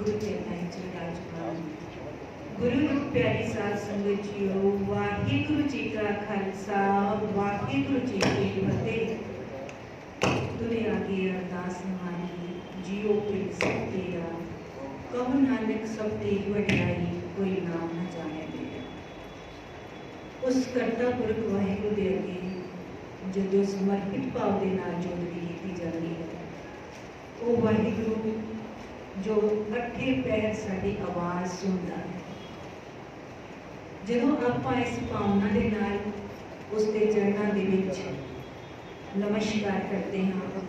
ਗੁਰੂ ਚਰਨਾਂ ਵਿੱਚ ਵਿਰਾਜਮਾਨ ਗੁਰੂ ਰੂਪ ਪਿਆਰੀ ਸਾਧ ਸੰਗਤ ਜੀਓ ਵਾਹਿਗੁਰੂ ਜੀ ਕਾ ਖਾਲਸਾ ਵਾਹਿਗੁਰੂ ਜੀ ਕੀ ਫਤਿਹ ਦੁਨੀਆ ਦੀ ਅਰਦਾਸ ਮਾਨੀ ਜੀਓ ਕੇ ਸਭ ਤੇਰਾ ਕਹੋ ਨਾਨਕ ਸਭ ਤੇਰੀ ਵਡਿਆਈ ਕੋਈ ਨਾਮ ਨਾ ਜਾਣੇ ਮੇਰਾ ਉਸ ਕਰਤਾ ਪੁਰਖ ਵਾਹਿਗੁਰੂ ਦੇ ਅੱਗੇ ਜਦੋਂ ਸਮਰਪਿਤ ਭਾਵ ਦੇ ਨਾਲ ਜੋਦਰੀ ਕੀਤੀ ਜਾਂਦੀ ਹੈ ਉਹ ਵਾਹਿਗੁਰੂ ਜੋ ਅੱਠੇ ਪੈਰ ਸਾਡੀ ਆਵਾਜ਼ ਸੁਣਦਾ ਹੈ ਜਦੋਂ ਆਪਾਂ ਇਸ ਭਾਵਨਾ ਦੇ ਨਾਲ ਉਸ ਦੇ ਚਰਨਾਂ ਦੇ ਵਿੱਚ ਨਮਸਕਾਰ ਕਰਦੇ ਹਾਂ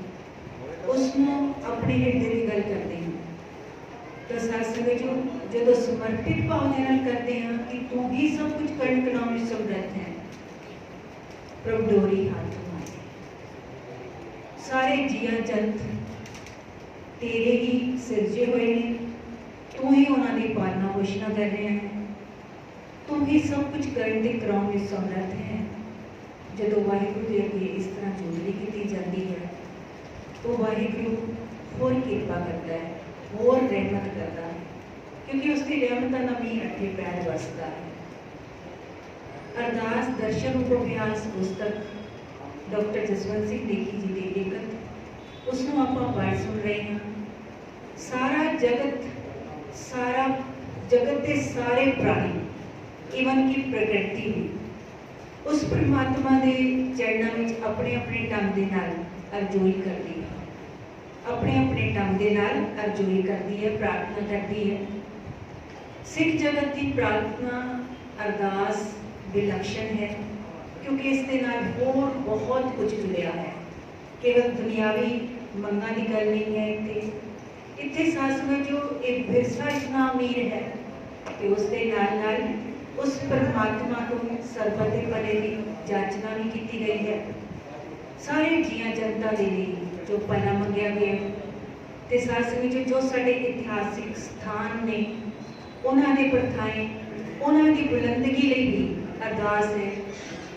ਉਸ ਨੂੰ ਆਪਣੇ ਹਿਰਦੇ ਦੀ ਗੱਲ ਕਰਦੇ ਹਾਂ ਤਾਂ ਸਾਸੰਗ ਜੋ ਜਦੋਂ ਸਮਰਪਿਤ ਭਾਵ ਦੇ ਨਾਲ ਕਰਦੇ ਹਾਂ ਕਿ ਤੂੰ ਹੀ ਸਭ ਕੁਝ ਕਰਨ ਕਰਾਉਣ ਵਿੱਚ ਸਮਰੱਥ ਹੈ ਪ੍ਰਭ ਡੋਰੀ ਹੱਥ ਮਾਰੇ ਸਾਰੇ ਜੀਆਂ ਜੰਤ ਤੇਰੇ ਹੀ ਸਿਰਜੇ ਹੋਏ ਨੇ ਤੂੰ ਹੀ ਉਹਨਾਂ ਦੀ ਪਾਲਣਾ ਪੋਸ਼ਣਾ ਕਰ ਰਿਹਾ ਹੈ ਤੂੰ ਹੀ ਸਭ ਕੁਝ ਕਰਨ ਦੇ ਕਰਾਉਣ ਵਿੱਚ ਸਮਰੱਥ ਹੈ ਜਦੋਂ ਵਾਹਿਗੁਰੂ ਦੇ ਅੱਗੇ ਇਸ ਤਰ੍ਹਾਂ ਜੋਦਰੀ ਕੀਤੀ ਜਾਂਦੀ ਹੈ ਤਾਂ ਵਾਹਿਗੁਰੂ ਹੋਰ ਕਿਰਪਾ ਕਰਦਾ ਹੈ ਹੋਰ ਰਹਿਮਤ ਕਰਦਾ ਹੈ ਕਿਉਂਕਿ ਉਸ ਦੀ ਰਹਿਮਤਾਂ ਨਾਲ ਵੀ ਅੱਠੇ ਪੈਰ ਵਸਦਾ ਹੈ ਅਰਦਾਸ ਦਰਸ਼ਨ ਉਪਵਿਆਸ ਪੁਸਤਕ ਡਾਕਟਰ ਜਸਵੰਤ ਸਿੰਘ ਦੇਖੀ ਜੀ ਦੀ ਲਿਖਤ ਉਸ ਨੂੰ ਆਪਾਂ ਪੜ੍ਹ ਸੁਣ ਰਹੇ ਹਾਂ ਸਾਰਾ ਜਗਤ ਸਾਰਾ ਜਗਤ ਦੇ ਸਾਰੇ ਪ੍ਰਾਣੀ ਇਵਨ ਕਿ ਪ੍ਰਕਿਰਤੀ ਵੀ ਉਸ ਪ੍ਰਮਾਤਮਾ ਦੇ ਚਰਨਾਂ ਵਿੱਚ ਆਪਣੇ ਆਪਣੇ ਢੰਗ ਦੇ ਨਾਲ ਅਰਜ਼ੋਈ ਕਰਦੀ ਹੈ। ਆਪਣੇ ਆਪਣੇ ਢੰਗ ਦੇ ਨਾਲ ਅਰਜ਼ੋਈ ਕਰਦੀ ਹੈ, ਪ੍ਰਾਰਥਨਾ ਕਰਦੀ ਹੈ। ਸਿੱਖ ਜਗਤ ਦੀ ਪ੍ਰਾਰਥਨਾ ਅਰਦਾਸ ਵਿਲક્ષਣ ਹੈ, ਕਿਉਂਕਿ ਇਸ ਦੇ ਨਾਲ ਹੋਰ ਬਹੁਤ ਕੁਝ ਜੁੜਿਆ ਹੈ। ਕੇਵਲ ਦੁਨਿਆਵੀ ਮੰਗਾਂ ਦੀ ਗੱਲ ਨਹੀਂ ਹੈ ਇੱਥੇ। ਇੱਥੇ ਸਾਸਮਾ ਜੋ ਇਹ ਵਿਰਸਾ ਇਤਨਾ ਅਮੀਰ ਹੈ ਕਿ ਉਸ ਦੇ ਨਾਲ ਨਾਲ ਉਸ ਪਰਮਾਤਮਾ ਤੋਂ ਸਰਬਤ ਦੇ ਭਲੇ ਦੀ ਜਾਚਨਾ ਵੀ ਕੀਤੀ ਗਈ ਹੈ ਸਾਰੇ ਜੀਆਂ ਜਨਤਾ ਦੇ ਲਈ ਜੋ ਭਲਾ ਮੰਗਿਆ ਗਿਆ ਤੇ ਸਾਸ ਵਿੱਚ ਜੋ ਸਾਡੇ ਇਤਿਹਾਸਿਕ ਸਥਾਨ ਨੇ ਉਹਨਾਂ ਦੇ ਪ੍ਰਥਾਏ ਉਹਨਾਂ ਦੀ ਬੁਲੰਦਗੀ ਲਈ ਵੀ ਅਰਦਾਸ ਹੈ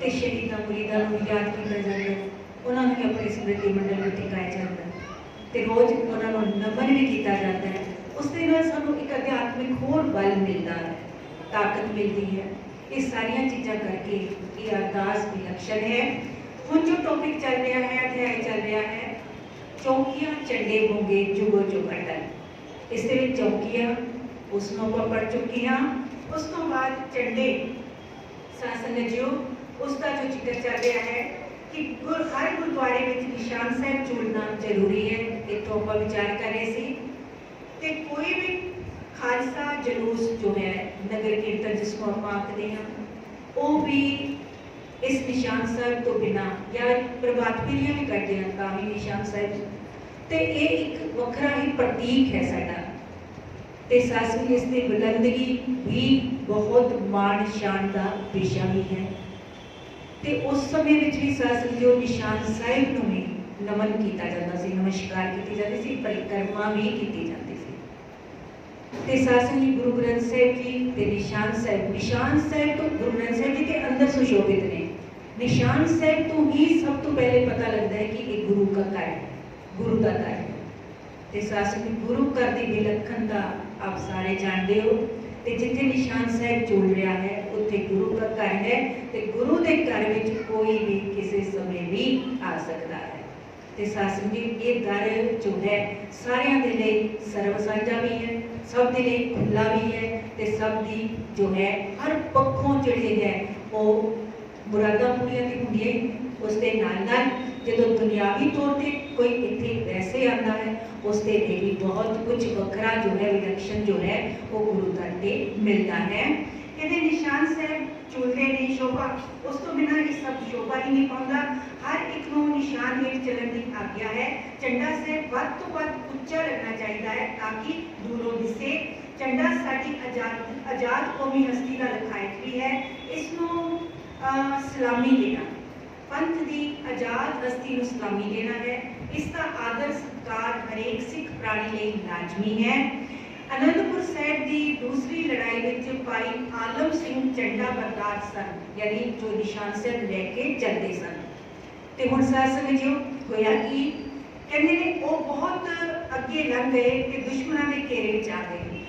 ਤੇ ਸ਼ਹੀਦਾਂ ਮੁਰੀਦਾਂ ਨੂੰ ਯਾਦ ਕੀਤਾ ਜਾਂਦਾ ਹੈ ਉਹਨਾਂ ਨੂੰ ਵੀ ਆਪਣੇ ਸਮ੍ਰਿਤੀ ਮੰਡਲ ਵਿੱਚ ਟਿਕਾਇਆ ਜਾਂਦਾ ਹੈ ਤੇ ਰੋਜ਼ ਉਹਨਾਂ ਨੂੰ ਨਮਨ ਵੀ ਕੀਤਾ ਜਾਂਦਾ ਹੈ ਉਸ ਦੇ ਨਾਲ ਸਾਨੂੰ ਇੱਕ ਅਧਿਆਤਮਿਕ ਹੋਰ ਬਲ ਮਿਲਦਾ ਹੈ ਤਾਕਤ ਮਿਲਦੀ ਹੈ ਇਹ ਸਾਰੀਆਂ ਚੀਜ਼ਾਂ ਕਰਕੇ ਇਹ ਅਰਦਾਸ ਵਿਲੱਖਣ ਹੈ ਹੁਣ ਜੋ ਟੌਪਿਕ ਚੱਲ ਰਿਹਾ ਹੈ ਅਧਿਆਇ ਚੱਲ ਰਿਹਾ ਹੈ ਚੌਕੀਆਂ ਚੰਡੇ ਹੋਗੇ ਜੁਗੋ ਚੁਗਟਨ ਇਸ ਦੇ ਵਿੱਚ ਚੌਕੀਆਂ ਉਸ ਨੂੰ ਆਪਾਂ ਪੜ ਚੁੱਕੀ ਹਾਂ ਉਸ ਤੋਂ ਬਾਅਦ ਚੰਡੇ ਸਾਸਨ ਜਿਉ ਉਸ ਦਾ ਜੋ ਜ਼ਿਕਰ ਚੱਲ ਰਿਹਾ ਹੈ ਕਿ ਗੁਰ, ਹਰ ਗੁਰਦੁਆਰੇ ਵਿੱਚ ਨਿਸ਼ਾਨ ਸਾਹਿਬ ਜੋੜਨਾ ਜ਼ਰੂਰੀ ਹੈ, ਇੱਥੋਂ ਆਪਾਂ ਵਿਚਾਰ ਕਰ ਰਹੇ ਸੀ। ਤੇ ਕੋਈ ਵੀ ਖਾਲਸਾ ਜਲੂਸ ਜੋ ਹੈ, ਨਗਰ ਕੀਰਤਨ ਜਿਸ ਨੂੰ ਆਪਾਂ ਆਖਦੇ ਹਾਂ, ਉਹ ਵੀ ਇਸ ਨਿਸ਼ਾਨ ਸਾਹਿਬ ਤੋਂ ਬਿਨਾ ਜਾਂ ਪ੍ਰਭਾਤ ਫੇਰੀਆਂ ਵੀ ਕਰਦੇ ਹਾਂ, ਤਾਂ ਵੀ ਨਿਸ਼ਾਨ ਸਾਹਿਬ। ਤੇ ਇਹ ਇੱਕ ਵੱਖਰਾ ਹੀ ਪ੍ਰਤੀਕ ਹੈ ਸਾਡਾ। ਤੇ ਸਾਸੀ ਇਸ ਦੀ ਬੁਲੰਦਗੀ ਵੀ ਬਹੁਤ ਮਾਣ ਸ਼ਾਨ ਦਾ ਵਿਸ਼ਾ ਵੀ ਹੈ। ਤੇ ਉਸ ਸਮੇਂ ਵਿੱਚ ਵੀ ਸਾਸੀ ਜੋ ਨਿਸ਼ਾਨ ਸਾਹਿਬ ਨੂੰ ਵੀ ਨਮਨ ਕੀਤਾ ਜਾਂਦਾ ਸੀ ਨਮਸਕਾਰ ਕੀਤੀ ਜਾਂਦੀ ਸੀ ਪਰਿਕਰਮਾ ਵੀ ਕੀਤੀ ਜਾਂਦੀ ਸੀ ਤੇ ਸਾਸੀ ਜੀ ਗੁਰੂ ਗ੍ਰੰਥ ਸਾਹਿਬ ਜੀ ਤੇ ਨਿਸ਼ਾਨ ਸਾਹਿਬ ਨਿਸ਼ਾਨ ਸਾਹਿਬ ਤੋਂ ਗੁਰੂ ਗ੍ਰੰਥ ਸਾਹਿਬ ਜੀ ਦੇ ਅੰਦਰ ਸੁਸ਼ੋਭਿਤ ਨੇ ਨਿਸ਼ਾਨ ਸਾਹਿਬ ਤੋਂ ਹੀ ਸਭ ਤੋਂ ਪਹਿਲੇ ਪਤਾ ਲੱਗਦਾ ਹੈ ਕਿ ਇਹ ਗੁਰੂ ਦਾ ਘਰ ਹੈ ਗੁਰੂ ਦਾ ਘਰ ਹੈ ਤੇ ਸਾਸੀ ਜੀ ਗੁਰੂ ਘਰ ਦੀ ਵਿਲੱਖਣਤਾ ਆਪ ਸਾਰੇ ਜਾਣਦੇ ਹੋ ਤੇ ਜਿੱਥੇ ਨਿਸ਼ਾਨ ਸਾਹਿਬ ਜੁੜ ਰਿਹਾ ਹੈ, ਉੱਥੇ ਗੁਰੂ ਦਾ ਘਰ ਹੈ ਤੇ ਗੁਰੂ ਦੇ ਘਰ ਵਿੱਚ ਕੋਈ ਵੀ ਕਿਸੇ ਸਮੇਂ ਵੀ ਆ ਸਕਦਾ ਹੈ ਤੇ ਸਾਸਨ ਜੀ ਇਹ ਦਰ ਜੋ ਹੈ, ਸਾਰਿਆਂ ਦੇ ਲਈ ਸਰਵ ਸਾਂਝਾ ਵੀ ਹੈ, ਸਭ ਦੇ ਲਈ ਖੁੱਲਾ ਵੀ ਹੈ ਤੇ ਸਭ ਦੀ ਜੋ ਹੈ, ਹਰ ਪੱਖੋਂ ਜਿਹੜੀ ਹੈ, ਉਹ ਮੁਰਾਦਾਂ ਪੂਰੀਆਂ ਦੀ ਹੁੰਦੀਆਂ ਹੀ ਨੇ। ਉਸ ਦੇ ਨਾਲ ਨਾਲ ਜਦੋਂ ਦੁਨਿਆਵੀ ਤੌਰ ਤੇ ਕੋਈ ਇੱਥੇ ਵੈਸੇ ਆਉਂਦਾ ਹੈ ਉਸ ਦੇ ਲਈ ਵੀ ਬਹੁਤ ਕੁਝ ਵੱਖਰਾ ਜੋ ਹੈ ਵਿਲੱਖਣ ਜੋ ਹੈ ਉਹ ਗੁਰੂ ਦਰ ਤੇ ਮਿਲਦਾ ਹੈ ਇਹਦੇ ਨਿਸ਼ਾਨ ਸਾਹਿਬ ਚੁਲਦੇ ਨੇ ਸ਼ੋਭਾ ਉਸ ਤੋਂ ਬਿਨਾਂ ਇਹ ਸਭ ਸ਼ੋਭਾ ਹੀ ਨਹੀਂ ਪਾਉਂਦਾ ਹਰ ਇੱਕ ਨੂੰ ਨਿਸ਼ਾਨ ਹੇਠ ਚੱਲਣ ਦੀ ਆਗਿਆ ਹੈ ਚੰਡਾ ਸਾਹਿਬ ਵੱਧ ਤੋਂ ਵੱਧ ਉੱਚਾ ਲੱਗਣਾ ਚਾਹੀਦਾ ਹੈ ਤਾਂ ਕਿ ਦੂਰੋਂ ਦਿਸੇ ਚੰਡਾ ਸਾਡੀ ਆਜ਼ਾਦ ਆਜ਼ਾਦ ਕੌਮੀ ਹਸਤੀ ਦਾ ਲਖਾਇਕ ਵੀ ਹੈ ਇਸ ਨੂੰ ਅਹ, ਸਲਾਮੀ ਦੇਣਾ ਪੰਥ ਦੀ ਆਜ਼ਾਦ ਹਸਤੀ ਨੂੰ ਸਲਾਮੀ ਦੇਣਾ ਹੈ। ਇਸ ਦਾ ਆਦਰ ਸਤਿਕਾਰ ਹਰੇਕ ਸਿੱਖ ਪ੍ਰਾਣੀ ਲਈ ਲਾਜ਼ਮੀ ਹੈ। ਅਨੰਦਪੁਰ ਸਾਹਿਬ ਦੀ ਦੂਸਰੀ ਲੜਾਈ ਵਿੱਚ ਭਾਈ ਆਲਮ ਸਿੰਘ ਚੰਡਾ ਬਰਦਾਰ ਸਨ, ਯਾਨੀ ਜੋ ਨਿਸ਼ਾਨ ਸਾਹਿਬ ਲੈ ਕੇ ਚੱਲਦੇ ਸਨ। ਤੇ ਹੁਣ ਸਾਰ ਸਮਝਿਓ, ਹੋਇਆ ਕਿ? ਕਹਿੰਦੇ ਨੇ, ਉਹ ਬਹੁਤ ਅੱਗੇ ਲੰਘ ਗਏ ਤੇ ਦੁਸ਼ਮਣਾਂ ਦੇ ਘੇਰੇ ਵਿੱਚ ਆ ਗਏ।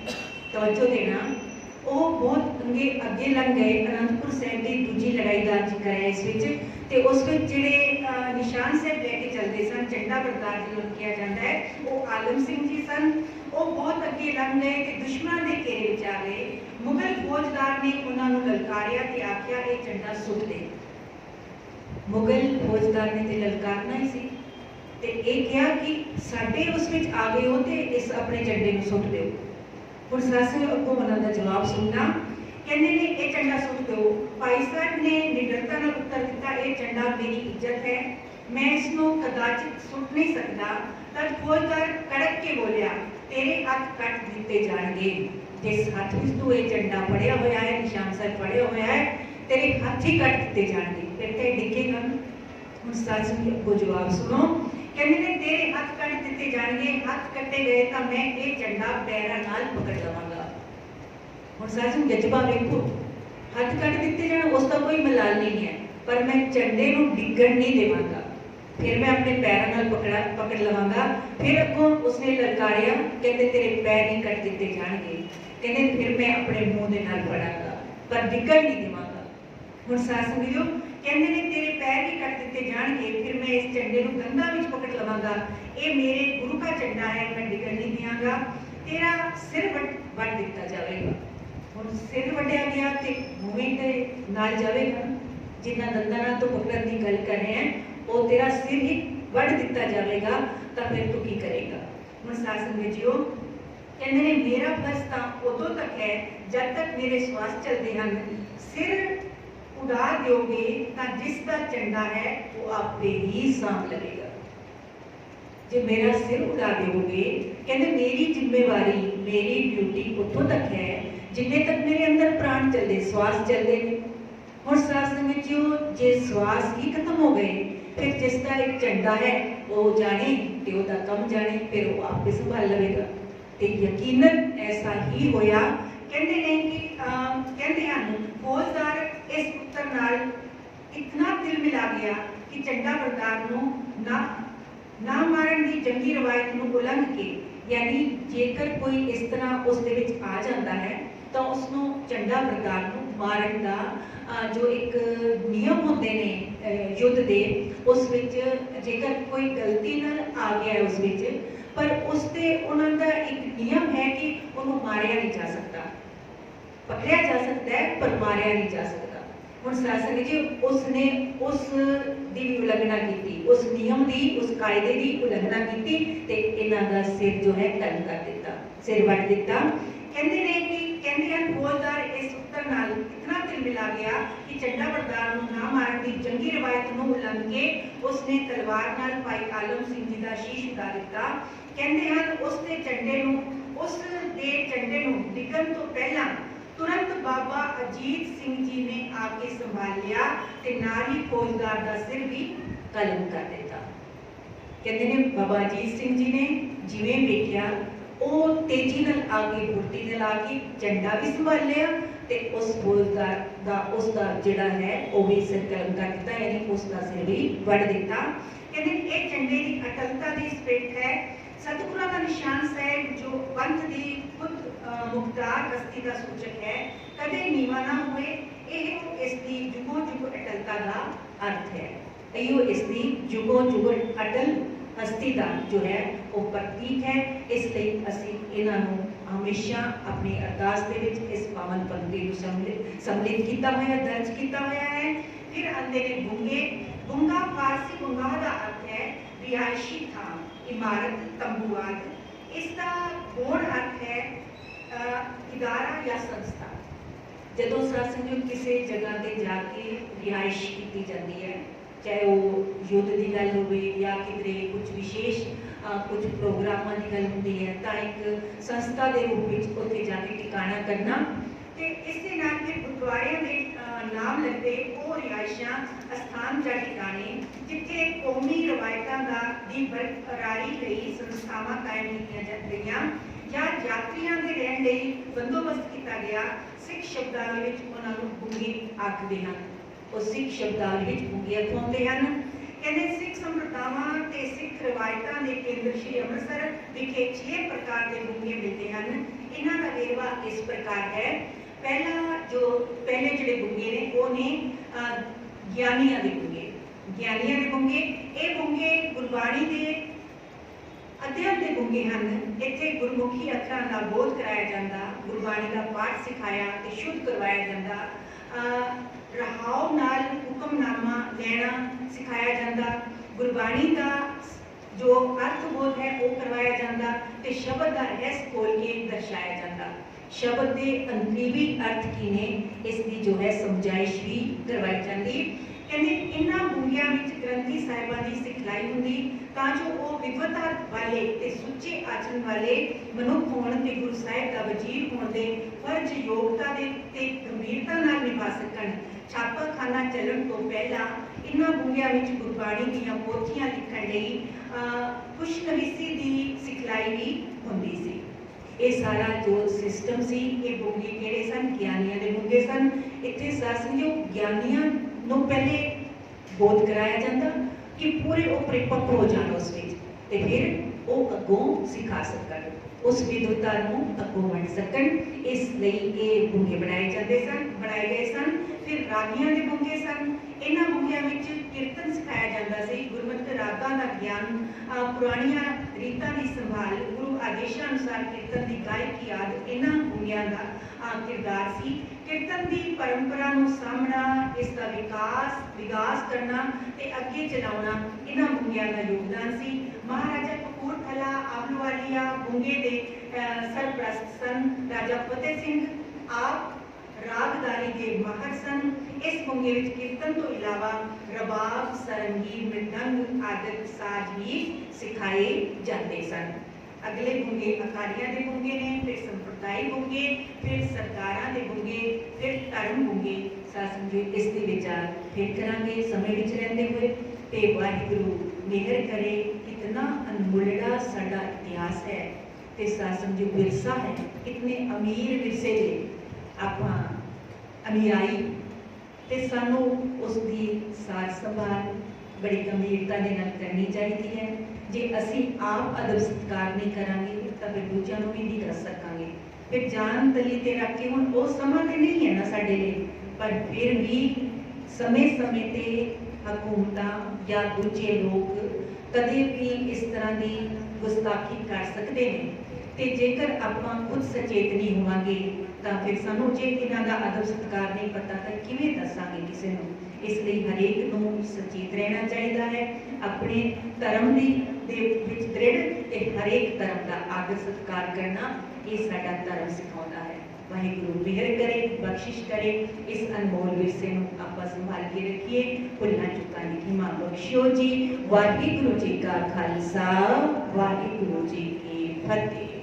ਤਵੱਜੋ ਦੇਣਾ ਉਹ ਬਹੁਤ ਅੱਗੇ ਅੱਗੇ ਲੰਘ ਗਏ। ਅਨੰਦਪੁਰ ਸਾਹਿਬ ਦੀ ਦੂਜੀ ਲੜਾਈ ਦਾ ਜ਼ਿਕਰ ਹੈ ਇਸ ਵਿੱਚ ਤੇ ਉਸ ਵਿੱਚ ਜਿਹੜੇ ਨਿਸ਼ਾਨ ਸਾਹਿਬ ਲੈ ਕੇ ਚੱਲਦੇ ਸਨ ਝੰਡਾ ਬਰਦਾਰ ਜਿਹਨੂੰ ਕਿਹਾ ਜਾਂਦਾ ਹੈ। ਉਹ ਆਲਮ ਸਿੰਘ ਜੀ ਸਨ। ਉਹ ਬਹੁਤ ਅੱਗੇ ਲੰਘ ਗਏ ਤੇ ਦੁਸ਼ਮਣਾਂ ਦੇ ਘੇਰੇ ਵਿੱਚ ਆ ਗਏ। ਮੁਗਲ ਫੌਜਦਾਰ ਨੇ ਉਹਨਾਂ ਨੂੰ ਲਲਕਾਰਿਆ ਤੇ ਆਖਿਆ, ਇਹ ਝੰਡਾ ਸੁੱਟ ਦੇ। ਮੁਗਲ ਫੌਜਦਾਰ ਨੇ ਤੇ ਲਲਕਾਰਨਾ ਹੀ ਸੀ। ਤੇ ਇਹ ਕਿਹਾ ਕਿ ਸਾਡੇ ਉਸ ਵਿੱਚ ਆ ਗਏ ਹੋ ਤੇ ਇਸ ਆਪਣੇ ਝੰਡੇ ਨੂੰ ਸੁੱਟ ਦਿਓ। ਹੁਣ ਸਾਸੇ ਅੱਗੋਂ ਉਹਨਾਂ ਦਾ ਜਵਾਬ ਸੁਣਨਾ। ਕਹਿੰਦੇ ਨੇ, ਇਹ ਝੰਡਾ ਸੁੱਟ ਦਿਓ। ਭਾਈ ਸਾਹਿਬ ਨੇ ਨਿਡਰਤਾ ਨਾਲ ਉੱਤਰ ਦਿੱਤਾ, ਇਹ ਝੰਡਾ ਮੇਰੀ ਇੱਜ਼ਤ ਹੈ। ਮੈਂ ਇਸ ਨੂੰ ਕਦਾਚਿਤ ਸੁੱਟ ਨਹੀਂ ਸਕਦਾ ਤਦ ਫੌਜਦਾਰ ਕੜਕ ਕੇ ਬੋਲਿਆ, ਤੇਰੇ ਹੱਥ ਕੱਟ ਦਿੱਤੇ ਜਾਣਗੇ। ਜਿਸ ਹੱਥ ਵਿੱਚ ਤੂੰ ਇਹ ਝੰਡਾ ਫੜਿਆ ਹੋਇਆ ਹੈ, ਨਿਸ਼ਾਨ ਸਰ ਫੜਿਆ ਹੋਇਆ ਹੈ, ਤੇਰੇ ਹੱਥ ਹੀ ਕੱਟ ਦਿੱਤੇ ਜਾਣਗੇ। ਫਿਰ ਤੇ ਡਿੱਗੇਗਾ ਹੁਣ ਸਾਸ ਜੀ ਅੱਗੋਂ ਜਵਾਬ ਸੁਣੋ ਕਹਿੰਦੇ ਨੇ ਤੇਰੇ ਹੱਥ ਕੱਟ ਦਿੱਤੇ ਜਾਣਗੇ ਹੱਥ ਕੱਟੇ ਗਏ ਤਾਂ ਮੈਂ ਇਹ ਝੰਡਾ ਪੈਰਾਂ ਨਾਲ ਪਕੜ ਲਵਾਂਗਾ ਹੁਣ ਸਾਸ ਨੂੰ ਜਜ਼ਬਾ ਵੇਖੋ ਹੱਥ ਕੱਟ ਦਿੱਤੇ ਜਾਣ ਉਸ ਦਾ ਕੋਈ ਮਲਾਲ ਨਹੀਂ ਹੈ ਪਰ ਮੈਂ ਝੰਡੇ ਨੂੰ ਡਿੱਗਣ ਨਹੀਂ ਦੇਵਾਂਗਾ ਫਿਰ ਮੈਂ ਆਪਣੇ ਪੈਰਾਂ ਨਾਲ ਪਕੜਾ ਪਕੜ ਲਵਾਂਗਾ ਫਿਰ ਅੱਗੋਂ ਉਸਨੇ ਲਲਕਾਰਿਆ ਕਹਿੰਦੇ ਤੇਰੇ ਪੈਰ ਹੀ ਕੱਟ ਦਿੱਤੇ ਜਾਣਗੇ ਕਹਿੰਦੇ ਫਿਰ ਮੈਂ ਆਪਣੇ ਮੂੰਹ ਦੇ ਨਾਲ ਫੜਾਂਗਾ ਪਰ ਡਿੱਗਣ ਨਹੀਂ ਦੇਵਾਂਗਾ ਹੁਣ ਸਾਸ ਸਮਝੋ ਕਹਿੰਦੇ ਨੇ ਤੇਰੇ ਪੈਰ ਹੀ ਕੱਟ ਦਿੱਤੇ ਜਾਣਗੇ ਫਿਰ ਮੈਂ ਇਸ ਝੰਡੇ ਨੂੰ ਗੰਗਾ ਵਿੱਚ ਪਕੜ ਲਵਾਂਗਾ ਇਹ ਮੇਰੇ ਗੁਰੂ ਦਾ ਝੰਡਾ ਹੈ ਮੈਂ ਡਿੱਗਣ ਨਹੀਂ ਦਿਆਂਗਾ ਤੇਰਾ ਸਿਰ ਵੱਟ ਵੱਟ ਦਿੱਤਾ ਜਾਵੇਗਾ ਹੁਣ ਸਿਰ ਵੱਢਿਆ ਗਿਆ ਤੇ ਮੂੰਹ ਦੇ ਨਾਲ ਜਾਵੇਗਾ ਜਿੰਨਾ ਦੰਦਾਂ ਨਾਲ ਤੋਂ ਪਕੜਨ ਦੀ ਗੱਲ ਕਰ ਰਹੇ ਹੈ ਉਹ ਤੇਰਾ ਸਿਰ ਹੀ ਵੱਢ ਦਿੱਤਾ ਜਾਵੇਗਾ ਤਾਂ ਫਿਰ ਤੂੰ ਕੀ ਕਰੇਗਾ ਹੁਣ ਸਾਸਨ ਵਿੱਚਿਓ ਕਹਿੰਦੇ ਨੇ ਮੇਰਾ ਫਰਜ਼ ਤਾਂ ਉਦੋਂ ਤੱਕ ਹੈ ਜਦ ਤੱਕ ਮੇਰੇ ਸਵਾਸ ਚੱਲਦੇ ਹਨ ਸਿਰ ਉਡਾ ਦਿਓਗੇ ਤਾਂ ਜਿਸ ਦਾ ਝੰਡਾ ਹੈ ਉਹ ਆਪੇ ਹੀ ਸਾਂਭ ਲਵੇਗਾ ਜੇ ਮੇਰਾ ਸਿਰ ਉਡਾ ਦਿਓਗੇ ਕਹਿੰਦੇ ਮੇਰੀ ਜ਼ਿੰਮੇਵਾਰੀ ਮੇਰੀ ਡਿਊਟੀ ਉੱਥੋਂ ਤੱਕ ਹੈ ਜਿੰਨੇ ਤੱਕ ਮੇਰੇ ਅੰਦਰ ਪ੍ਰਾਣ ਚੱਲਦੇ ਸਵਾਸ ਚੱਲਦੇ ਨੇ ਹੁਣ ਸਵਾਸ ਦੇ ਵਿੱਚ ਉਹ ਜੇ ਸਵਾਸ ਹੀ ਖਤਮ ਹੋ ਗਏ ਫਿਰ ਜਿਸ ਦਾ ਇੱਕ ਝੰਡਾ ਹੈ ਉਹ ਜਾਣੇ ਤੇ ਉਹਦਾ ਕੰਮ ਜਾਣੇ ਫਿਰ ਉਹ ਆਪੇ ਸੰਭਾਲ ਲਵੇਗਾ ਤੇ ਯਕੀਨਨ ਐਸਾ ਹੀ ਹੋਇਆ ਕਹਿੰਦੇ ਨੇ ਕਿ ਅਹ, ਕਹਿੰਦੇ ਹਨ ਫੌਜਦਾਰ ਇਸ ਉੱਤਰ ਨਾਲ ਇਤਨਾ ਦਿਲ ਮਿਲਾ ਗਿਆ ਕਿ ਝੰਡਾ ਬਰਦਾਰ ਨੂੰ ਨਾ ਨਾ ਮਾਰਨ ਦੀ ਜੰਗੀ ਰਵਾਇਤ ਨੂੰ ਉਲੰਘ ਕੇ ਯਾਨੀ ਜੇਕਰ ਕੋਈ ਇਸ ਤਰ੍ਹਾਂ ਉਸ ਦੇ ਵਿੱਚ ਆ ਜਾਂਦਾ ਹੈ ਤਾਂ ਉਸ ਨੂੰ ਝੰਡਾ ਬਰਦਾਰ ਨੂੰ ਮਾਰਨ ਦਾ ਅਹ, ਜੋ ਇੱਕ ਨਿਯਮ ਹੁੰਦੇ ਨੇ ਅਹ, ਯੁੱਧ ਦੇ ਉਸ ਵਿੱਚ ਜੇਕਰ ਕੋਈ ਗਲਤੀ ਨਾਲ ਆ ਗਿਆ ਹੈ ਉਸ ਵਿੱਚ ਪਰ ਉਸ ਤੇ ਉਹਨਾਂ ਦਾ ਇੱਕ ਨਿਯਮ ਹੈ ਕਿ ਉਹਨੂੰ ਮਾਰਿਆ ਨਹੀਂ ਜਾ ਸਕਦਾ ਪਕੜਿਆ ਜਾ ਸਕਦਾ ਹੈ ਪਰ ਮਾਰਿਆ ਨਹੀਂ ਜਾ ਸਕਦਾ ਹੁਣ ਸਾਸਨ ਜੀ ਉਸ ਨੇ ਉਸ ਦੀ ਉਲੰਘਣਾ ਕੀਤੀ, ਉਸ ਨਿਯਮ ਦੀ, ਉਸ ਕਾਇਦੇ ਦੀ ਉਲੰਘਣਾ ਕੀਤੀ ਤੇ ਇਹਨਾਂ ਦਾ ਸਿਰ ਜੋ ਹੈ ਕੱਲ ਕਰ ਦਿੱਤਾ, ਸਿਰ ਵੱਢ ਦਿੱਤਾ। ਕਹਿੰਦੇ ਨੇ ਕਿ ਕਹਿੰਦੇ ਹਨ, ਫੌਜਦਾਰ ਇਸ ਉੱਤਰ ਨਾਲ ਇਤਨਾ ਮਿਲਾ ਗਿਆ ਕਿ ਝੰਡਾ ਬਰਦਾਰ ਨੂੰ ਨਾ ਮਾਰਨ ਦੀ ਜੰਗੀ ਰਵਾਇਤ ਨੂੰ ਉਲੰਘ ਕੇ ਉਸਨੇ ਤਲਵਾਰ ਨਾਲ ਭਾਈ ਆਲਮ ਸਿੰਘ ਜੀ ਦਾ ਸ਼ੀਸ਼ ਉਡਾ ਦਿੱਤਾ। ਕਹਿੰਦੇ ਹਨ, ਉਸ ਦੇ ਝੰਡੇ ਨੂੰ, ਉਸ ਦੇ ਚੰਡੇ ਨੂੰ ਡਿੱਗਣ ਤੋਂ ਪਹਿਲਾਂ ਅਜੀਤ ਸਿੰਘ ਜੀ ਨੇ ਆ ਕੇ ਸੰਭਾਲਿਆ ਤੇ ਨਾਲ ਹੀ ਫੌਜਦਾਰ ਦਾ ਸਿਰ ਵੀ ਕਲਮ ਕਰ ਦਿੱਤਾ। ਕਹਿੰਦੇ ਨੇ, ਬਾਬਾ ਅਜੀਤ ਸਿੰਘ ਜੀ ਨੇ ਜਿਵੇਂ ਵੇਖਿਆ, ਉਹ ਤੇਜ਼ੀ ਨਾਲ ਆ ਕੇ ਨਾਲ ਆ ਕੇ ਝੰਡਾ ਵੀ ਸੰਭਾਲਿਆ ਤੇ ਉਸ ਫੌਜਦਾਰ ਦਾ, ਉਸ ਦਾ ਜਿਹੜਾ ਹੈ, ਉਹ ਵੀ ਸਿਰ ਕਲਮ ਕਰ ਦਿੱਤਾ, ਯਾਨੀ ਉਸ ਦਾ ਸਿਰ ਵੀ ਵੱਢ ਦਿੱਤਾ। ਕਹਿੰਦੇ ਇਹ ਝੰਡੇ ਦੀ ਅਟਲਤਾ ਦੀ ਸਪਿਰਟ ਹੈ। ਸਤਿਗੁਰਾਂ ਦਾ ਨਿਸ਼ਾਨ ਸਾਹਿਬ ਜੋ ਪੰਥ ਦੀ ਖੁਦ ਅਹ, ਮੁਖਤਾਰ ਹਸਤੀ ਦਾ ਸੂਚਕ ਹੈ ਕਦੇ ਨੀਵਾ ਨਾ ਹੋਏ ਇਹ ਇਸ ਦੀ ਜੁਗੋ ਜੁਗ ਅਟਲਤਾ ਦਾ ਅਰਥ ਹੈ ਇਹੋ ਇਸ ਦੀ ਜੁਗੋ ਜੁਗ ਅਟਲ ਹਸਤੀ ਦਾ ਜੋ ਹੈ ਉਹ ਪ੍ਰਤੀਕ ਹੈ ਇਸ ਲਈ ਅਸੀਂ ਇਹਨਾਂ ਨੂੰ ਹਮੇਸ਼ਾ ਆਪਣੀ ਅਰਦਾਸ ਦੇ ਵਿੱਚ ਇਸ ਪਾਵਨ ਪੰਕਤੀ ਨੂੰ ਸੰਮਿਲਿਤ ਸੰਮਿਲਿਤ ਕੀਤਾ ਹੋਇਆ ਹੈ, ਦਰਜ ਕੀਤਾ ਹੋਇਆ ਹੈ ਫਿਰ ਆਂਦੇ ਨੇ ਗੁੰਗੇ ਗੁੰਗਾ ਫਾਰਸੀ ਗੁੰਗਾ ਦਾ ਅਰਥ ਹੈ ਰਿਹਾਇਸ਼ੀ ਥਾਂ ਇਮਾਰਤ ਇਦਾਰਾ ਜਾਂ ਸੰਸਥਾ। ਜਦੋਂ ਸਾਸੰਯੁਗ ਕਿਸੇ ਜਗ੍ਹਾ ਤੇ ਜਾ ਕੇ ਰਿਹਾਇਸ਼ ਕੀਤੀ ਜਾਂਦੀ ਹੈ, ਚਾਹੇ ਉਹ ਯੁੱਧ ਦੀ ਗੱਲ ਹੋਵੇ ਜਾਂ ਕਿਧਰੇ ਕੁਝ ਵਿਸ਼ੇਸ਼ ਕੁਝ ਪ੍ਰੋਗਰਾਮਾਂ ਦੀ ਗੱਲ ਹੁੰਦੀ ਹੈ, ਤਾਂ ਇੱਕ ਸੰਸਥਾ ਦੇ ਰੂਪ ਵਿੱਚ ਉੱਥੇ ਜਾ ਕੇ ਟਿਕਾਣਾ ਕਰਨਾ ਤੇ ਇਸ ਦੇ ਨਾਲ ਫਿਰ ਗੁਰਦੁਆਰਿਆਂ ਦੇ ਨਾਮ ਲੱਗਦੇ ਉਹ ਰਿਹਾਇਸ਼ਾਂ, ਅਸਥਾਨ ਜਾਂ ਟਿਕਾਣੇ, ਜਿੱਥੇ ਕੌਮੀ ਰਵਾਇਤਾਂ ਦਾ ਦੀ ਬਰਕਰਾਰੀ ਲਈ ਸੰਸਥਾਵਾਂ ਕਾਇਮ ਕੀਤੀਆਂ ਜਾਂਦੀਆਂ ਜਾਂ ਯਾਤਰੀਆਂ ਦੇ ਰਹਿਣ ਲਈ ਬੰਦੋਬਸਤ ਕੀਤਾ ਗਿਆ, ਸਿੱਖ ਸ਼ਬਦਾਵਲੀ ਵਿੱਚ ਉਹਨਾਂ ਨੂੰ ਗੁੰਗੀ ਆਖਦੇ ਹਨ। ਉਹ ਸਿੱਖ ਸ਼ਬਦਾਵਲੀ ਵਿੱਚ ਗੁੰਗੀ ਅਖਵਾਉਂਦੇ ਹਨ। ਕਹਿੰਦੇ ਸਿੱਖ ਸੰਪਰਦਾਵਾਂ ਤੇ ਸਿੱਖ ਰਵਾਇਤਾਂ ਦੇ ਕੇਂਦਰ ਸ਼੍ਰੀ ਅੰਮ੍ਰਿਤਸਰ ਵਿਖੇ 6 ਪ੍ਰਕਾਰ ਦੇ ਗੁੰਗੇ ਮਿਲਦੇ ਹਨ। ਇਹਨਾਂ ਦਾ ਵੇਰਵਾ ਇਸ ਪ੍ਰਕਾਰ ਹੈ। ਪਹਿਲਾ ਜੋ, ਪਹਿਲੇ ਜਿਹੜੇ ਬੁੰਗੇ ਨੇ, ਉਹ ਨੇ ਗਿਆਨੀਆਂ ਦੇ ਗੁੰਗੇ ਗਿਆਨੀਆਂ ਦੇ ਗੁੰਗੇ ਇਹ ਗੁੰਗੇ ਗੁਰਬਾਣੀ ਦੇ ਅਧਿਐਨ ਦੇ ਗੁੰਗੇ ਹਨ। ਇੱਥੇ ਗੁਰਮੁਖੀ ਅੱਖਰਾਂ ਦਾ ਬੋਧ ਕਰਾਇਆ ਜਾਂਦਾ, ਗੁਰਬਾਣੀ ਦਾ ਪਾਠ ਸਿਖਾਇਆ ਤੇ ਸ਼ੁੱਧ ਕਰਵਾਇਆ ਜਾਂਦਾ। ਰਹਾਉ ਨਾਲ ਹੁਕਮਨਾਮਾ ਲੈਣਾ ਸਿਖਾਇਆ ਜਾਂਦਾ। ਗੁਰਬਾਣੀ ਦਾ ਜੋ ਅਰਥ ਬੋਧ ਹੈ ਉਹ ਕਰਵਾਇਆ ਜਾਂਦਾ ਤੇ ਸ਼ਬਦ ਦਾ ਰਹਿਸ ਖੋਲ ਕੇ ਦਰਸਾਇਆ ਜਾਂਦਾ। ਸ਼ਬਦ ਦੇ ਅੰਤਰੀਵੀ ਅਰਥ ਕੀ ਨੇ? ਇਸ ਦੀ ਜੋ ਹੈ ਸਮਝਾਇਸ਼ ਵੀ ਕਰਵਾਈ ਜਾਂਦੀ। ਕਹਿੰਦੇ ਇਹਨਾਂ ਗੁੰਗਿਆਂ ਵਿੱਚ ਗ੍ਰੰਥੀ ਸਾਹਿਬਾਂ ਦੀ ਸਿਖਲਾਈ ਹੁੰਦੀ, ਤਾਂ ਜੋ ਉਹ ਵਿਦਵਤਾ ਵਾਲੇ ਤੇ ਸੁੱਚੇ ਆਚਰਣ ਵਾਲੇ ਮਨੁੱਖ ਹੋਣ ਤੇ ਗੁਰੂ ਸਾਹਿਬ ਦਾ ਵਜ਼ੀਰ ਹੋਣ ਦੇ ਫਰਜ਼ ਯੋਗਤਾ ਦੇ ਤੇ ਗੰਭੀਰਤਾ ਨਾਲ ਨਿਭਾ ਸਕਣ। ਛਾਪਾਖਾਨਾ ਚੱਲਣ ਤੋਂ ਪਹਿਲਾਂ ਇਹਨਾਂ ਗੁੰਗਿਆਂ ਵਿੱਚ ਗੁਰਬਾਣੀ ਦੀਆਂ ਪੋਥੀਆਂ ਲਿਖਣ ਲਈ ਖੁਸ਼ਨਵੀਸੀ ਦੀ ਸਿਖਲਾਈ ਵੀ ਹੁੰਦੀ ਸੀ। ਇਹ ਸਾਰਾ ਜੋ ਸਿਸਟਮ ਸੀ, ਇਹ ਗੁੰਗੇ ਕਿਹੜੇ ਸਨ? ਗਿਆਨੀਆਂ ਦੇ ਗੁੰਗੇ ਸਨ। ਇੱਥੇ ਸਾਸਨੀਓ ਗਿਆਨੀਆਂ ਨੂੰ ਪਹਿਲੇ ਬੋਧ ਕਰਾਇਆ ਜਾਂਦਾ ਕਿ ਪੂਰੇ ਉਹ ਪਰਿਪੱਕ ਹੋ ਜਾਣ ਉਸ ਵਿੱਚ ਤੇ ਫਿਰ ਉਹ ਅੱਗੋਂ ਸਿਖਾ ਸਕਣ, ਉਸ ਵਿਦਵਤਾ ਨੂੰ ਅੱਗੋਂ ਵੰਡ ਸਕਣ। ਇਸ ਲਈ ਇਹ ਗੁੰਗੇ ਬਣਾਏ ਜਾਂਦੇ ਸਨ, ਬਣਾਏ ਗਏ ਸਨ। ਫਿਰ ਰਾਗੀਆਂ ਦੇ ਗੁੰਗੇ ਸਨ। ਇਹਨਾਂ ਗੁੰਗਿਆਂ ਵਿੱਚ ਕੀਰਤਨ ਸਿਖਾਇਆ ਜਾਂਦਾ ਸੀ। ਗੁਰਮਤਿ ਰਾਗਾਂ ਦਾ ਗਿਆਨ ਪੁਰਾਣੀਆਂ ਰੀਤਾਂ ਦੀ ਸੰਭਾਲ, ਗੁਰੂ ਆਦੇਸ਼ਾਂ ਅਨੁਸਾਰ ਕੀਰਤਨ ਦੀ ਗਾਇਕੀ ਆਦਿ ਇਹਨਾਂ ਗੁੰਗਿਆਂ ਦਾ ਕਿਰਦਾਰ ਸੀ। ਕੀਰਤਨ ਦੀ ਪਰੰਪਰਾ ਨੂੰ ਸਾਂਭਣਾ, ਇਸ ਦਾ ਵਿਕਾਸ ਵਿਕਾਸ ਕਰਨਾ ਤੇ ਅੱਗੇ ਚਲਾਉਣਾ ਇਹਨਾਂ ਗੁੰਗਿਆਂ ਦਾ ਯੋਗਦਾਨ ਸੀ। ਮਹਾਰਾਜਾ ਕਪੂਰਥਲਾ ਆਬਲਵਾਲੀਆ ਗੁੰਗੇ ਦੇ ਸਰਪ੍ਰਸਤ ਸਨ। ਰਾਜਾ ਫਤਿਹ ਸਿੰਘ, ਆਪ ਰਾਗਦਾਰੀ ਦੇ ਮਾਹਰ ਸਨ। ਇਸ ਗੁੰਗੇ ਵਿੱਚ ਕੀਰਤਨ ਤੋਂ ਇਲਾਵਾ ਰਬਾਬ ਸਰੰਗੀ ਮ੍ਰਿਦੰਗ ਆਦਿ ਸਾਜ਼ ਵੀ ਸਿਖਾਏ ਜਾਂਦੇ ਸਨ। ਅਗਲੇ ਗੁੰਗੇ ਅਕਾਲੀਆਂ ਦੇ ਗੁੰਗੇ ਨੇ, ਫਿਰ ਸੰਪਰਦਾਇ ਗੁੰਗੇ ਫਿਰ ਸਰਕਾਰਾਂ ਦੇ ਗੁੰਗੇ ਫਿਰ ਧਰਮ ਗੁੰਗੇ ਸਾਸਨ ਇਸ ਦੇ ਵਿਚਾਰ ਫਿਰ ਕਰਾਂਗੇ ਸਮੇਂ ਵਿੱਚ ਰਹਿੰਦੇ ਹੋਏ। ਤੇ ਵਾਹਿਗੁਰੂ ਮਿਹਰ ਕਰੇ, ਕਿਤਨਾ ਅਨਮੁੱਲੜਾ ਸਾਡਾ ਇਤਿਹਾਸ ਹੈ। ਤੇ ਸਾਸਨ ਜੀ ਵਿਰਸਾ ਹੈ, ਕਿਤਨੇ ਅਮੀਰ ਵਿਰਸੇ ਦੇ ਆਪਾਂ ਅਮੀਰਾਈ ਤੇ ਸਾਨੂੰ ਉਸ ਦੀ ਸਾਰ ਸੰਭਾਲ ਬੜੀ ਗੰਭੀਰਤਾ ਦੇ ਨਾਲ ਕਰਨੀ ਚਾਹੀਦੀ ਹੈ। ਜੇ ਅਸੀਂ ਆਪ ਅਦਬ ਸਤਕਾਰ ਨਹੀਂ ਕਰਾਂਗੇ, ਤਾਂ ਫਿਰ ਦੂਜਿਆਂ ਨੂੰ ਵੀ ਨਹੀਂ ਕਰ ਸਕਾਂਗੇ। ਫਿਰ ਜਾਨ ਤਲੀ ਤੇ ਰੱਖ ਕੇ ਹੁਣ ਉਹ ਸਮਾਂ ਤੇ ਨਹੀਂ ਹੈ ਨਾ ਸਾਡੇ ਲਈ, ਪਰ ਫਿਰ ਵੀ ਸਮੇਂ-ਸਮੇਂ ਤੇ ਹਕੂਮਤਾਂ ਜਾਂ ਦੂਜੇ ਲੋਕ ਕਦੇ ਵੀ ਇਸ ਤਰ੍ਹਾਂ ਦੀ ਗੁਸਤਾਖੀ ਕਰ ਸਕਦੇ ਨੇ। ਤੇ ਜੇਕਰ ਆਪਾਂ ਖੁਦ ਸਚੇਤ ਨਹੀਂ ਹੋਵਾਂਗੇ ਤਾਂ ਫਿਰ ਸਾਨੂੰ ਜੇ ਇਹਨਾਂ ਦਾ ਅਦਬ ਸਤਕਾਰ ਨਹੀਂ ਪਤਾ ਤਾਂ ਕਿਵੇਂ ਦੱਸਾਂਗੇ ਕਿਸੇ ਨੂੰ ਇਸ ਲਈ ਹਰੇਕ ਨੂੰ ਸੁਚੇਤ ਰਹਿਣਾ ਚਾਹੀਦਾ ਹੈ ਆਪਣੇ ਧਰਮ ਦੀ ਦੇ ਵਿੱਚ ਦ੍ਰਿੜ ਤੇ ਹਰੇਕ ਧਰਮ ਦਾ ਆਦਰ ਸਤਕਾਰ ਕਰਨਾ ਇਹ ਸਾਡਾ ਧਰਮ ਸਿਖਾਉਂਦਾ ਹੈ ਵਾਹਿਗੁਰੂ ਮਿਹਰ ਕਰੇ ਬਖਸ਼ਿਸ਼ ਕਰੇ ਇਸ ਅਨਮੋਲ ਵਿਰਸੇ ਨੂੰ ਆਪਾਂ ਸੰਭਾਲ ਕੇ ਰੱਖੀਏ ਭੁੱਲਾਂ ਚੁੱਕਾਂ ਦੀ ਖਿਮਾ ਬਖਸ਼ਿਓ ਜੀ ਵਾਹਿਗੁਰੂ ਜੀ ਕਾ ਖਾਲਸਾ ਵਾਹਿਗੁਰੂ ਜੀ ਕੀ ਫਤਿਹ